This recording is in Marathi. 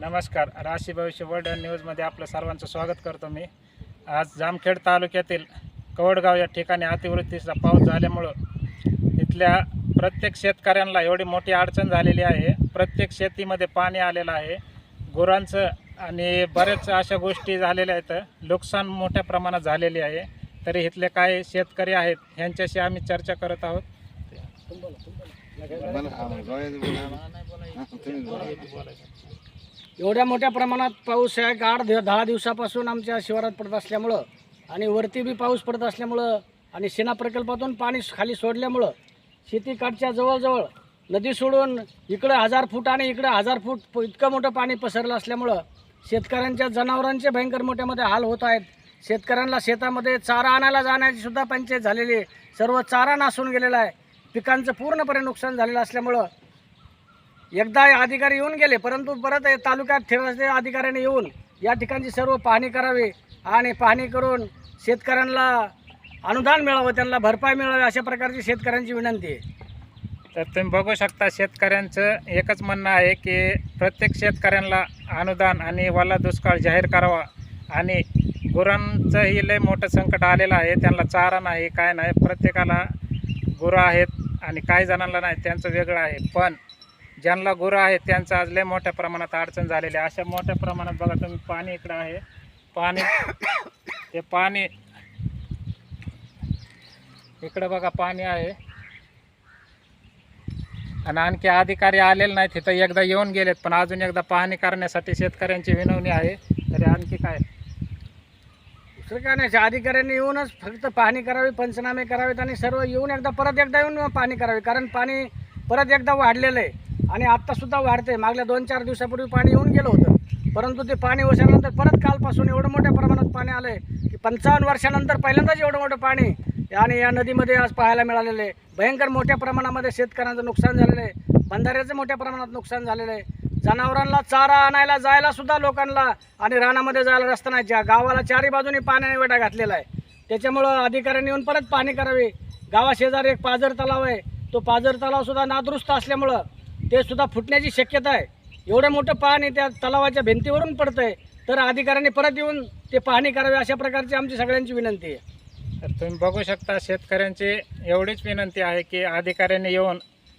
नमस्कार. राशी भविष्य वर्ल्ड न्यूजमध्ये आपलं सर्वांचं स्वागत करतो मी. आज जामखेड तालुक्यातील कवडगाव या ठिकाणी अतिवृष्टीचा पाऊस झाल्यामुळं इथल्या प्रत्येक शेतकऱ्यांना एवढी मोठी अडचण झालेली आहे. प्रत्येक शेतीमध्ये पाणी आलेलं आहे. गुरांचं आणि बऱ्याच अशा गोष्टी झालेल्या आहेत. नुकसान मोठ्या प्रमाणात झालेली आहे. तरी इथले काय शेतकरी आहेत ह्यांच्याशी आम्ही चर्चा करत आहोत. एवढ्या मोठ्या प्रमाणात पाऊस आहे आठ दिव दहा दिवसापासून आमच्या शिवारात पडत असल्यामुळं आणि वरती बी पाऊस पडत असल्यामुळं आणि सेना प्रकल्पातून पाणी खाली सोडल्यामुळं शेतीकाठच्या जवळजवळ नदी सोडून इकडं हजार फूट आणि इकडं हजार फूट इतकं मोठं पाणी पसरलं असल्यामुळं शेतकऱ्यांच्या जनावरांचे भयंकर मोठ्यामध्ये हाल होत आहेत. शेतकऱ्यांना शेतामध्ये चारा आणायला जाण्याची सुद्धा पंचायत झालेली आहे. सर्व चारा नासून गेलेला आहे. पिकांचं पूर्णपणे नुकसान झालेलं असल्यामुळं एकदा हे अधिकारी येऊन गेले परंतु परत तालुक्यात ठेवण्याचे अधिकाऱ्याने येऊन या ठिकाणची सर्व पाहणी करावी आणि पाहणी करून शेतकऱ्यांना अनुदान मिळावं त्यांना भरपाई मिळावी अशा प्रकारची शेतकऱ्यांची विनंती आहे. तर तुम्ही बघू शकता शेतकऱ्यांचं एकच म्हणणं आहे की प्रत्येक शेतकऱ्यांना अनुदान आणि वाला दुष्काळ जाहीर करावा आणि गुरांचंही लय मोठं संकट आलेलं आहे त्यांना चारा नाही काय नाही प्रत्येकाला गुरं आहेत आणि काही जणांना नाही त्यांचं वेगळं आहे. पण ज्यांना गुरं आहेत त्यांचं आज लय मोठ्या प्रमाणात अडचण झालेली आहे. अशा मोठ्या प्रमाणात बघा तुम्ही पाणी इकडं आहे. पाणी ते पाणी इकडं बघा पाणी आहे. आणि आणखी अधिकारी आलेले नाहीत तिथं एकदा येऊन गेलेत पण अजून एकदा पाहणी करण्यासाठी शेतकऱ्यांची विनवणी आहे. तरी आणखी काय? दुसरं काय नाही अधिकाऱ्यांनी येऊनच फक्त पाहणी करावी पंचनामे करावेत आणि सर्व येऊन एकदा परत एकदा येऊन पाहणी करावी. कारण पाणी परत एकदा वाढलेलं आहे. आणि आत्तासुद्धा वाढते मागल्या दोन चार दिवसापूर्वी पाणी येऊन गेलं होतं. परंतु ते पाणी ओसल्यानंतर परत कालपासून एवढं मोठ्या प्रमाणात पाणी आलं आहे की पंचावन्न वर्षानंतर पहिल्यांदाच एवढं मोठं पाणी आणि या नदीमध्ये आज पाहायला मिळालेलं आहे. भयंकर मोठ्या प्रमाणामध्ये शेतकऱ्यांचं नुकसान झालेलं आहे. बंधाऱ्याचं मोठ्या प्रमाणात नुकसान झालेलं आहे. जनावरांना चारा आणायला जायला सुद्धा लोकांना आणि रानामध्ये जायला रस्ता नाही. ज्या गावाला चारी बाजूनी पाण्याने वेढा घातलेला आहे. त्याच्यामुळं अधिकाऱ्यांनी येऊन परत पाणी करावे. गावाशेजारी एक पाझर तलाव आहे. तो पाझर तलावसुद्धा नादुरुस्त असल्यामुळं ते सुद्धा फुटण्याची शक्यता आहे. एवढं मोठं पाणी त्या तलावाच्या भिंतीवरून पडतं आहे तर अधिकाऱ्यांनी परत येऊन ते पाहणी करावी अशा प्रकारची आमची सगळ्यांची विनंती आहे. तर तुम्ही बघू शकता शेतकऱ्यांची एवढीच विनंती आहे की अधिकाऱ्यांनी येऊन